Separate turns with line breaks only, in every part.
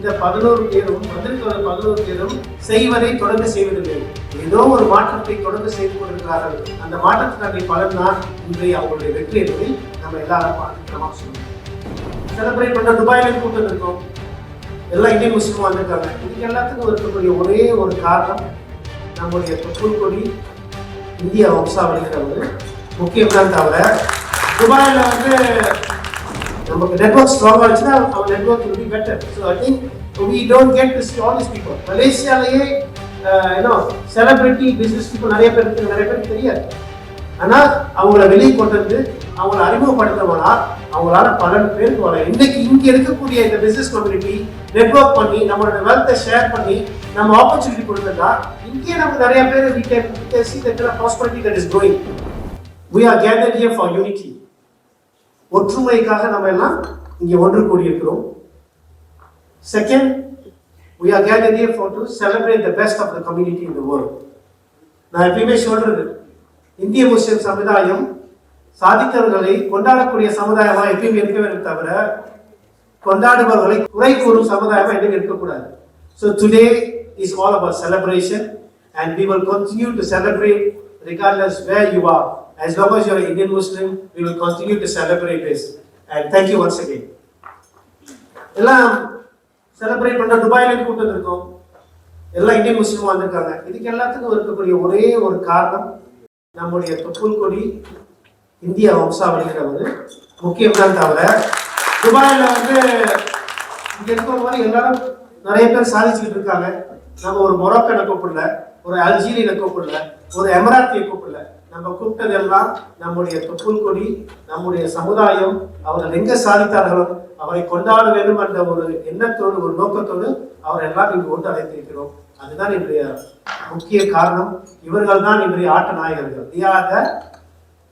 இந்த பதினோரு பேரும் வந்திருக்கிற பதினோரு பேரும் செய்வதை தொடர்ந்து செய்வதில்லை. ஏதோ ஒரு மாற்றத்தை தொடர்ந்து செய்து கொண்டிருக்கிறார்கள். அந்த மாற்றத்தினுடைய பலன் தான். இன்றைய அவங்களுடைய வெற்றி என்பதை நம்ம எல்லாரும் பார்த்துக்கிறோமா சொல்லணும் செலிப்ரேட் பண்ண துபாயில கூட்டம் இருக்கோம். எல்லாம் இந்திய முஸ்லீம் வந்திருக்காங்க. இதுக்கு எல்லாத்துக்கும் இருக்கக்கூடிய ஒரே ஒரு காரணம் நம்முடைய தொப்புள் கொடி இந்தியா வம்சாவளிங்கிற ஒரு முக்கியம் தான் தவிர துபாயில் வந்து நமக்கு நெட்ஒர்க் ஸ்ட்ராங்காக இருந்துச்சுன்னா அவர் network will be better. So I think we don't get to see all these மலேசியாலேயே ஏன்னோ செலிபிரிட்டி பிஸ்னஸ் பீப்புள் நிறைய பேர் இருக்கு நிறைய பேருக்கு தெரியாது. ஆனால் அவங்கள வெளியே கொண்டு வந்து அவங்கள அறிமுகப்படுத்தவனா அவங்களால பல பேருக்கு வர இன்னைக்கு இங்கே இருக்கக்கூடிய இந்த பிஸ்னஸ் கம்யூனிட்டி நெட்வொர்க் பண்ணி நம்மளோட வெல்த்தை ஷேர் பண்ணி நம்ம ஆப்பர்ச்சுனிட்டி கொடுத்தா இங்கே நமக்கு நிறைய பேர் வீட்டை can we can see is there are prosperity that is growing. We are gathered here for unity ஒற்றுமைக்காக நம்ம எல்லாம் இங்கே ஒன்று கூடியிருக்கிறோம். Second we are gathered here for to celebrate the best of the community in the world. நான் எப்பயுமே சொல்றது இந்திய முஸ்லிம் சமுதாயம் சாதித்தவர்களை கொண்டாடக்கூடிய சமுதாயமா எப்பயும் இருக்க வேண்டும் தவிர கொண்டாடுபவர்களை குறை கூறும் சமுதாயமா என்னைக்கு இருக்கக்கூடாது. So today is all about celebration and we will continue to celebrate regardless where you are. As long as you're an Indian Muslim we will continue to celebrate this. And thank you once again. எல்லாம் celebrate பண்ண துபாயில கூட்டம் இருக்கோம். எல்லா Indian முஸ்லீமும் வந்திருக்காங்க. இதுக்கு எல்லாத்துக்கும் இருக்கக்கூடிய ஒரே ஒரு காரணம் நம்முடைய தொப்புள் கொடி இந்திய வம்சாவளிங்கிற ஒரு முக்கியம்தான் தவிர துபாயில வந்து இங்க இருக்கிற மாதிரி எல்லாரும் நிறைய பேர் சாதிச்சுக்கிட்டு இருக்காங்க. நம்ம ஒரு மொரோக்கனை கூப்பிடல ஒரு அல்ஜீரியனை கூப்பிடல ஒரு எமராத்தியை கூப்பிடல. நம்ம கூப்பிட்டதெல்லாம் நம்முடைய தொப்புள்கொடி நம்முடைய சமுதாயம் அவர்கள் எங்க சாதித்தார்களோ அவரை கொண்டாட வேண்டும் என்ற ஒரு எண்ணத்தோடு ஒரு நோக்கத்தோடு அவர் எல்லாம் இங்கு கொண்டு அழைத்திருக்கிறோம் அதுதான் இன்றைய முக்கிய காரணம் இவர்கள் தான் இன்றைய ஆட்ட நாயகர்கள் they are the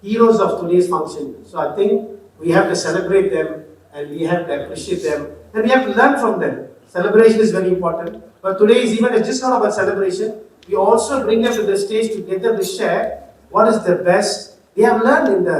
heroes of today's function so I think we have to celebrate them and we have to appreciate them and we have to learn from them celebration is very important but today is even just not our celebration we also bring up to the stage to get the share what is the best have how learn இந்த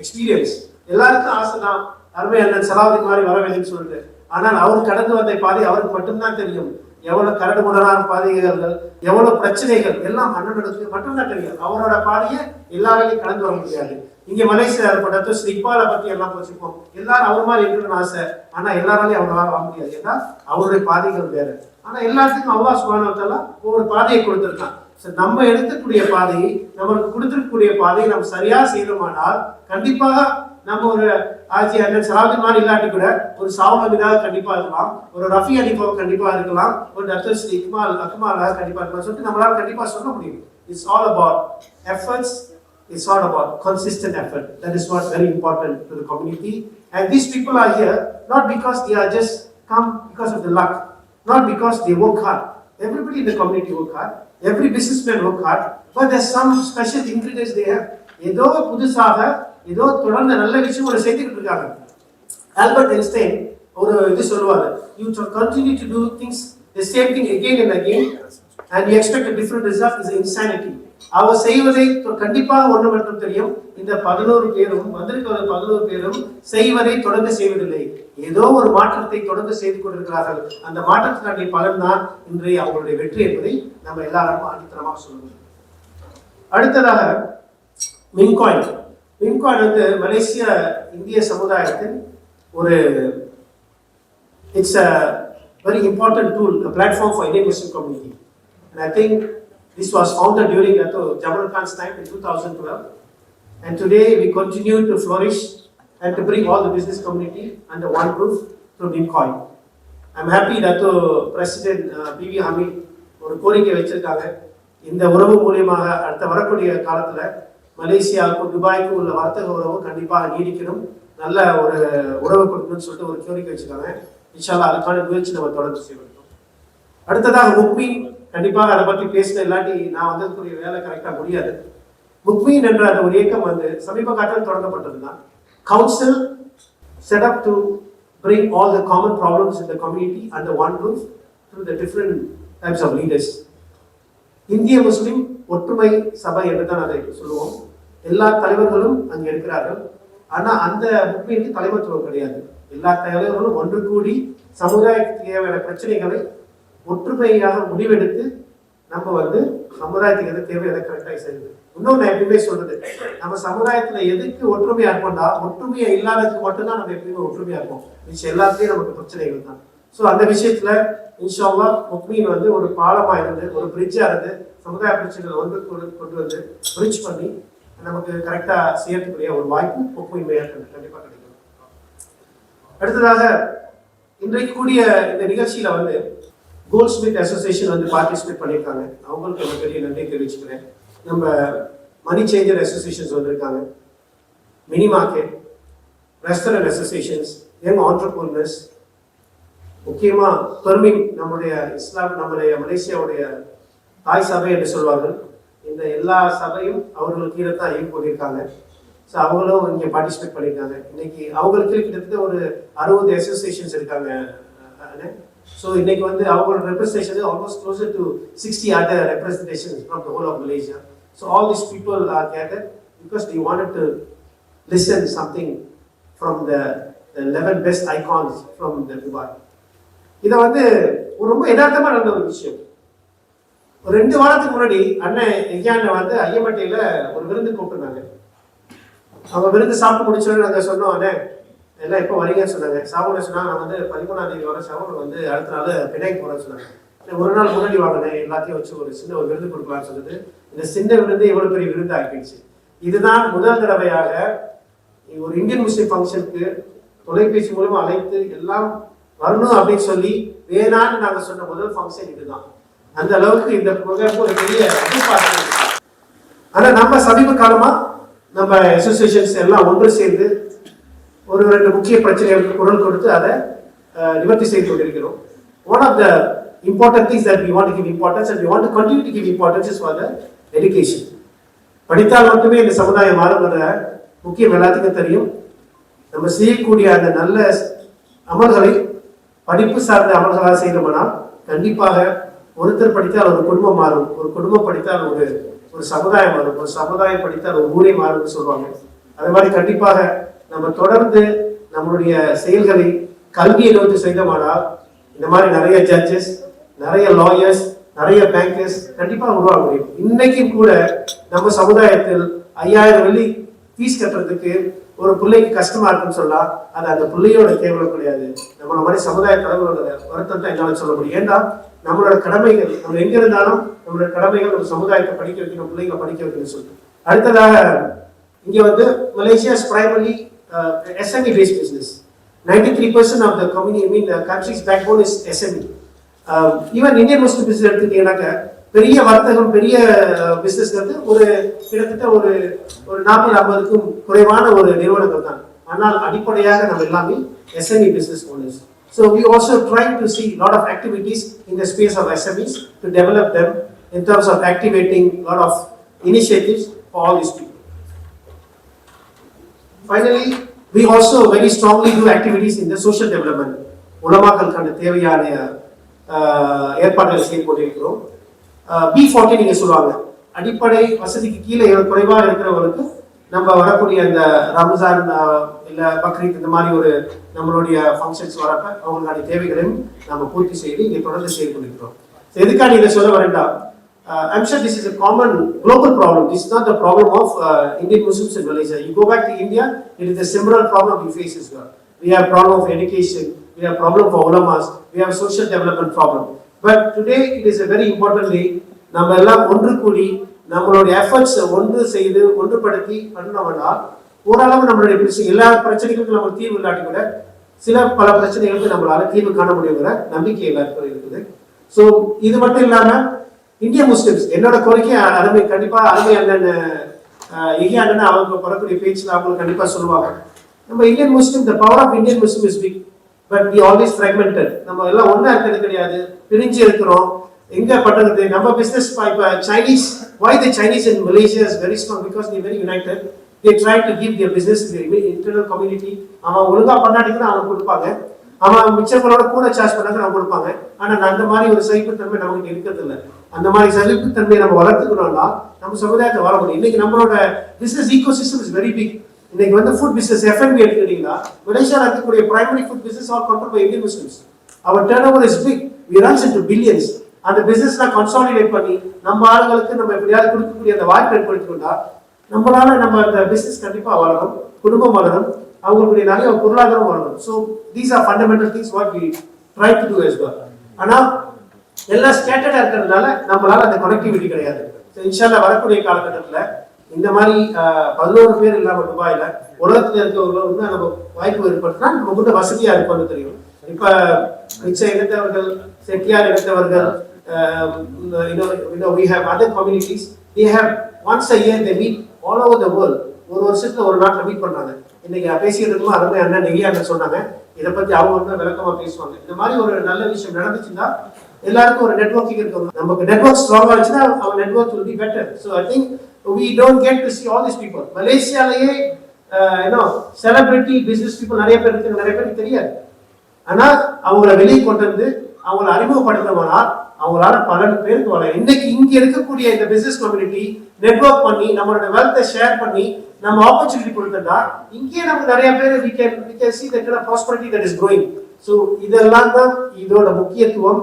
experience எல்லாருக்கும் ஆசை தான் அருமை அண்ணன் சலாவதி மாதிரி வர வேண்டும்னு சொல்லிட்டு. ஆனால் அவர் கடந்து வந்த பாதை அவருக்கு மட்டும்தான் தெரியும். எவ்வளவு கரடு முரடான பாதைகள் எவ்வளவு பிரச்சனைகள் எல்லாம் அண்ணனுக்கு மட்டும்தான் தெரியும். அவரோட பாதையை எல்லாராலையும் கடந்து வர முடியாது. இங்க மலேசியா ஏற்பட்ட ஸ்ரீ பத்தி எல்லாம் வச்சுப்போம் எல்லாரும் அவர் மாதிரி இருக்கணும்னு ஆசை. ஆனா எல்லாராலையும் அவங்களால வர முடியாது. ஏன்னா அவருடைய பாதைகள் வேற. ஆனா எல்லாத்துக்கும் அவ்வா சுகானத்தெல்லாம் ஒவ்வொரு பாதையை கொடுத்துருக்கான். நம்ம எடுக்கக்கூடிய பாதையை நம்மளுக்கு கொடுத்துருக்கக்கூடிய பாதையை நம்ம சரியா செய்யணுமானால் கண்டிப்பாக நம்ம ஒரு ஆட்சி அண்ணன் சலாவுதீன் மாதிரி இல்லாட்டி கூட ஒரு சாவனபிதாக கண்டிப்பா இருக்கலாம். ஒரு ரஃபி அனிபாவை கண்டிப்பா இருக்கலாம். ஒரு டாக்டர் ஸ்ரீ இக்மால் அக்மாலாக கண்டிப்பா இருக்கலாம். சொல்லிட்டு நம்மளால கண்டிப்பா சொல்ல முடியும். It's all about efforts it's all about consistent effort that is what very important to community and these people are here not because they are just come because of the luck not because they work hard everybody in the community work hard. Every businessman work hard. But there's some special ingredients they have. ஏதோ புதுசாக ஏதோ தொடர்ந்து நல்ல விஷயம் ஒரு செய்துக்கிட்டு இருக்காங்க. Albert Einstein ஒரு இது சொல்லுவார் you continue to do things the same thing again and again and you expect different result is insanity அவர் செய்வதை கண்டிப்பாக ஒன்று மட்டும் தெரியும். இந்த பதினோரு பேரும் வந்திருக்கிற பதினோரு பேரும் செய்வதை தொடர்ந்து செய்வதில்லை. ஏதோ ஒரு மாற்றத்தை தொடர்ந்து செய்து கொண்டிருக்கிறார்கள். அந்த மாற்றத்தினுடைய பலன் தான் இன்றைய அவங்களுடைய வெற்றி என்பதை நம்ம எல்லாரும் அடித்தனமாக சொல்லணும் அடுத்ததாக மின்காயின் மின்காயின் வந்து மலேசிய இந்திய சமுதாயத்தின் ஒரு it's a very important tool platform for Indian Muslim community and I think this was founded during Dato Jamal Khan's time in 2012 and today we continue to flourish and to bring all the business community under one roof through Bitcoin. I'm happy that uh, President uh, PV Hamid ஒரு கோரிக்கை வச்சிருக்காங்க. இந்த உறவு மூலியமாக அடுத்த வரக்கூடிய காலத்தில் மலேசியாவுக்கும் துபாய்க்கும் உள்ள வர்த்தக உறவு கண்டிப்பாக நீடிக்கணும். நல்ல ஒரு உறவு கொடுக்கணும்னு சொல்லிட்டு ஒரு கோரிக்கை வச்சிருக்காங்க. இன்ஷால்லா அதுக்கான முயற்சி நம்ம தொடர்ந்து செய்வோம் அடுத்ததாக முக்மி கண்டிப்பாக அதை பற்றி பேசின இல்லாட்டி நான் வந்ததுக்குரிய வேலை கரெக்டாக முடியாது. முக்மீன் என்ற அந்த ஒரு இயக்கம் வந்து சமீப காலத்தில் தொடங்கப்பட்டது தான் council set up to bring all the common problems in the community under one roof through the different types of leaders. இந்திய முஸ்லிம் ஒற்றுமை சபை என்று தான் அதை சொல்லுவோம். எல்லா தலைவர்களும் அங்கே இருக்கிறார்கள். ஆனால் அந்த முக்மீனுக்கு தலைமைத்துவம் கிடையாது. எல்லா தலைவர்களும் ஒன்று கூடி சமுதாயத்துக்கு தேவையான பிரச்சனைகளை ஒற்றுமையாக முடிவெடுத்து நம்ம வந்து சமுதாயத்துக்கு எது தேவை எதை கரெக்டாக செய்யணும். இன்னொன்று எப்பவுமே எப்பயுமே சொல்றது நம்ம சமுதாயத்துல எதுக்கு ஒற்றுமையா இருப்போம்னா ஒற்றுமையா இல்லாததுக்கு மட்டும்தான் நம்ம எப்பயுமே ஒற்றுமையா இருப்போம் மிச்சம் எல்லாத்துலயும் நமக்கு பிரச்சனைகள் தான். ஸோ அந்த விஷயத்துல இன்ஷால்லா முக்மீன் வந்து ஒரு பாலமா இருந்து ஒரு பிரிட்ஜா இருந்து சமுதாய பிரச்சனைகள் வந்து கொண்டு கொண்டு வந்து பிரிட்ஜ் பண்ணி நமக்கு கரெக்டா செய்யறதுக்குரிய ஒரு வாய்ப்பு முக்மீன் மேற்கொண்டு கண்டிப்பா கிடைக்கும் அடுத்ததாக இன்றைக்கு கூடிய இந்த நிகழ்ச்சியில வந்து கோல்ட் ஸ்மித் அசோசியேஷன் வந்து பார்ட்டிசிபேட் பண்ணியிருக்காங்க. அவங்களுக்கு ஒரு பெரிய நன்றி தெரிவிச்சுக்கிறேன். நம்ம மணி சேஞ்சர் அசோசியேஷன்ஸ் வந்திருக்காங்க. Mini market restaurant associations young entrepreneurs முக்கியமாக பெர்மின் நம்முடைய இஸ்லாம் நம்முடைய மலேசியாவுடைய தாய் சபை என்று சொல்வார்கள். இந்த எல்லா சபையும் அவர்களுக்கு கீழே தான் இயங்கி ஸோ அவங்களும் இங்கே பார்ட்டிசிபேட் பண்ணியிருக்காங்க. இன்னைக்கு அவங்களுக்கு கிட்டத்தட்ட ஒரு அறுபது அசோசியேஷன்ஸ் இருக்காங்க ஸோ இன்னைக்கு வந்து அவங்களோட representation almost closer to sixty other representation from the whole of Malaysia so all this are gathered because they they to to something something from the eleven best icons from the Dubai. இதை வந்து ஒரு ரொம்ப யதார்த்தமா நடந்த ஒரு விஷயம். ஒரு ரெண்டு வாரத்துக்கு முன்னாடி அண்ணன் எங்கேயான வந்து ஐயம்பட்டியில ஒரு விருந்து கூப்பிட்டுருந்தாங்க. அவங்க விருந்து சாப்பிட்டு முடிச்சோன்னு நாங்கள் சொன்னோம் அண்ணே எல்லாம் எப்போ வரீங்கன்னு சொன்னாங்க. சாப்பிட சொன்னால் நான் வந்து பதிமூணாம் தேதி வர சாவன் வந்து அடுத்த நாள் பிணைக்கு போகிறேன்னு சொன்னாங்க. ஒரு நாள் முன்னாடி வாங்கினேன் எல்லாத்தையும் வச்சு ஒரு சின்ன ஒரு விருந்து கொடுக்கலாம்னு சொல்லிட்டு இந்த சின்ன விருந்து எவ்வளவு பெரிய விருந்து ஆகிடுச்சு இதுதான் முதல் தடவையாக ஒரு இந்தியன் முஸ்லீம் ஃபங்க்ஷனுக்கு தொலைபேசி மூலமா அழைத்து எல்லாம் வரணும் அப்படின்னு சொல்லி வேணான்னு நாங்க சொன்ன முதல் ஃபங்க்ஷன் இதுதான். அந்த அளவுக்கு இந்த ப்ரோக்ராம் ஒரு பெரிய எதிர்பார்ப்பு. ஆனா நம்ம சமீப காலமா நம்ம அசோசியேஷன்ஸ் எல்லாம் ஒன்று சேர்ந்து ஒரு ரெண்டு முக்கிய பிரச்சனைகளுக்கு குரல் கொடுத்து அதை நிவர்த்தி செய்து கொண்டிருக்கிறோம். One of the important things that we want to give importance and we want to continue to give importance is for the education படித்தால் மட்டுமே இந்த சமுதாயம் மாறுபடுற முக்கியம் எல்லாத்துக்கும் தெரியும். நம்ம செய்யக்கூடிய அந்த நல்ல அமல்களை படிப்பு சார்ந்த அமல்களாக செய்தோம்னால் கண்டிப்பாக ஒருத்தர் படித்தால் ஒரு குடும்பம் மாறும். ஒரு குடும்பம் படித்தால் ஒரு ஒரு சமுதாயம் மாறும். ஒரு சமுதாயம் படித்தால் ஒரு ஊரே மாறும்னு சொல்லுவாங்க. அது மாதிரி கண்டிப்பாக நம்ம தொடர்ந்து நம்மளுடைய செயல்களை கல்வியை நோக்கி செய்தோமானால் இந்த மாதிரி நிறைய ஜட்ஜஸ் நிறைய லாயர்ஸ் நிறைய பேங்கர்ஸ் கண்டிப்பாக உருவாக முடியும் இன்னைக்கு கூட நம்ம சமுதாயத்தில் ஐயாயிரம் வெள்ளி ஃபீஸ் கட்டுறதுக்கு ஒரு பிள்ளைக்கு கஷ்டமா இருக்குன்னு சொல்லா அது அந்த பிள்ளையோட கேவலம் கிடையாது. நம்மள மாதிரி சமுதாய தலைவரோட வருத்தம் தான் என்னால சொல்ல முடியும். ஏன்னா நம்மளோட கடமைகள் நம்ம எங்க இருந்தாலும் நம்மளோட கடமைகள் நம்ம சமுதாயத்தை படிக்க வைக்கணும் பிள்ளைங்களை படிக்க வைக்கணும்னு சொல்லிட்டு. அடுத்ததாக இங்க வந்து Malaysia's primary SME based business ninety three percent of the community mean countries backbone is SME even Indian Muslim business எடுத்துக்கிட்டீங்கன்னாக்க பெரிய வர்த்தகம் பெரிய பிசினஸ் வந்து ஒரு கிட்டத்தட்ட ஒரு ஒரு நாற்பது ஐம்பதுக்கும் குறைவான ஒரு நிறுவனங்கள் தான். ஆனால் அடிப்படையாக நம்ம எல்லாமே SME business owners so we also try to see lot of activities in the space of SMEs to develop them in terms of activating lot of initiatives for all this people finally we also very strongly do activities in the social development உலமாக்களுக்கான தேவையான ஏற்பாடுகள் செய்து கொண்டிருக்கிறோம். B forty நீங்க சொல்லுவாங்க. அடிப்படை வசதிக்கு கீழே குறைவாக இருக்கிறவங்களுக்கு நம்ம வரக்கூடிய அந்த ரம்ஜான் இல்லை இல்ல பக்ரீத் இந்த மாதிரி ஒரு நம்மளுடைய ஃபங்க்ஷன்ஸ் வரப்ப அவங்களுக்கான தேவைகளையும் நம்ம பூர்த்தி செய்து இங்கே தொடர்ந்து செய்து கொண்டிருக்கிறோம். ஸோ எதுக்காக இதை சொல்ல வரேன்டா I'm I'm this is a common global problem this not the problem of Indian Muslims in Indian you go back to India it is a it problem a face problem we face as well. We have problem for ulamas, we have social development problem. But today it is a very importantly நம்ம எல்லாம் ஒன்று கூடி நம்மளுடைய efforts ஒன்று செய்து ஒன்றுபடுத்தி பண்ணோம்னா ஓரளவு நம்மளுடைய பிரச்சனை எல்லா பிரச்சனைகளுக்கும் நம்ம தீர்வு இல்லாட்டி கூட சில பல பிரச்சனைகளுக்கு நம்மளால தீர்வு காண முடியுங்கிற நம்பிக்கை எல்லாருக்கும் இருக்குது. ஸோ இது மட்டும் இல்லாம இந்திய முஸ்லிம்ஸ் என்னோட கோரிக்கை அருமை கண்டிப்பா அருமை அண்ணன் எகிய அண்ணன் அவங்க வரக்கூடிய பேச்சுல அவங்க கண்டிப்பா சொல்லுவாங்க. நம்ம Indian Muslim the power of Indian Muslim is big but we always fragmented நம்ம எல்லாம் ஒன்றா இருக்கிறது கிடையாது. பிரிஞ்சு இருக்கிறோம். எங்க பண்றது நம்ம பிசினஸ் இப்போ Chinese why the Chinese and Malaysia is very strong because they very united they try to give their business to community அவன் ஒழுங்கா பண்ணாட்டிங்கன்னா அவன் கொடுப்பாங்க. அவன் மிச்சங்களோட கூட சார்ஜ் பண்ணாங்க அவங்க கொடுப்பாங்க. ஆனா அந்த மாதிரி ஒரு சகிப்புத்தன்மை நமக்கு இருக்கிறது இல்லை அந்த மாதிரி சகிப்புத்தன்மையை நம்ம வளர்த்துக்கணும்னா நம்ம சமுதாயத்தை வர முடியும். இன்னைக்கு நம்மளோட business ecosystem is very big இன்னைக்கு வந்து ஃபுட் பிசினஸ் எஃப்எம்பி எடுத்துக்கிட்டீங்கன்னா மலேசியாவில் இருக்கக்கூடிய primary food business all control by Indian Muslims our turnover is big we runs into billions அந்த பிசினஸ்லாம் கன்சாலிடேட் பண்ணி நம்ம ஆளுங்களுக்கு நம்ம எப்படியாவது கொடுக்கக்கூடிய அந்த வாய்ப்பு ஏற்படுத்திக்கொண்டா நம்மளால நம்ம அந்த பிசினஸ் கண்டிப்பாக வளரும் குடும்பம் வளரும் அவங்களுடைய நிறைய பொருளாதாரம் வளரும். So these are fundamental things what we try to do as well ஆனால் எல்லாம் ஸ்டேட்டடாக இருக்கிறதுனால நம்மளால அந்த கனெக்டிவிட்டி கிடையாது. இன்ஷால்லா வரக்கூடிய காலகட்டத்தில் இந்த மாதிரி ஆஹ், பதினோரு பேர் இல்லாம துபாயில உலகத்தில் இருக்கவங்களும் வந்து நம்ம வாய்ப்பு ஏற்படுத்தினா நம்ம கூட வசதியா இருக்கும்னு தெரியும். இப்போ மிச்ச இனத்தவர்கள் செட்டியார் இனத்தவர்கள் um, you know, you know, we have other communities. They have once a year they meet all ஒரு வருஷத்தில் ஒரு நாட்டுல மீட் பண்றாங்க இன்னைக்கு நான் பேசிட்டு இருக்கும் அருமை அண்ணன் நெய்யா சொன்னாங்க. இதை பற்றி அவங்க வந்து விளக்கமாக பேசுவாங்க. இந்த மாதிரி ஒரு நல்ல விஷயம் நடந்துச்சுன்னா எல்லாருக்கும் ஒரு நெட்வொர்க்கிங் இருக்கும் நமக்கு நெட்வொர்க் ஸ்ட்ராங் ஆச்சுன்னா our network will be better. So i think we don't get to see all these people. மலேசியாலயே you know celebrity business people நிறைய பேர் இருக்கு நிறைய பேருக்கு தெரியாது. ஆனா அவங்கள வெளியே கொண்டு வந்து அவங்கள அறிமுகப்படுத்தணும்னா அவங்களால பல பேருக்கு வர இன்னைக்கு இங்க இருக்கக்கூடிய இந்த பிசினஸ் கம்யூனிட்டி நெட்வொர்க் பண்ணி நம்மளோட வெல்த்தை ஷேர் பண்ணி நம்ம ஆப்பர்ச்சுனிட்டி கொடுத்தா இங்கேயே நமக்கு நிறைய பேர் we can we can see that kind of prosperity that is இதெல்லாம் தான் இதோட முக்கியத்துவம்.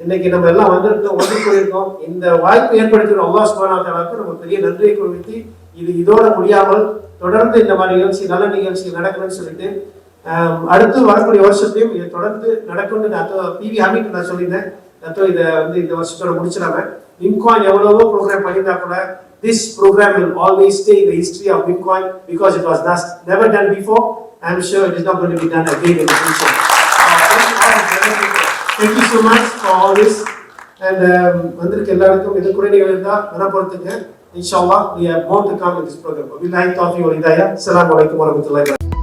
இன்னைக்கு நம்ம எல்லாம் வந்திருக்கோம் ஒன்று போயிருக்கோம் இந்த வாய்ப்பு ஏற்படுத்தின அல்லாஹ் சுப்ஹானஹு நம்ம பெரிய நன்றியை குறித்து இது இதோட முடியாமல் தொடர்ந்து இந்த மாதிரி நிகழ்ச்சி நல்ல நிகழ்ச்சி நடக்கணும்னு சொல்லிட்டு அடுத்து வரக்கூடிய வருஷத்தையும் இதை தொடர்ந்து நடக்கும்னு நான் பிவி ஹமீட் நான் சொல்லியிருந்தேன். அத்தோ இதை வந்து இந்த வருஷத்தோட முடிச்சிடாம வின்காயின் எவ்வளவோ ப்ரோக்ராம் பண்ணியிருந்தா கூட this programme will always stay இந்த the of of because it was was not never before before. I'm sure it is not going to be done again in the thank you so much for always and வந்திருக்க எல்லாருக்கும் இது கூட நீங்கள் இருந்தால் வரப்படுத்துங்க இன்ஷா அல்லாஹ் we have more to come in this programme we like of your இதாயா அஸ்ஸலாமு அலைக்கும் வரஹ்மத்துல்லாஹி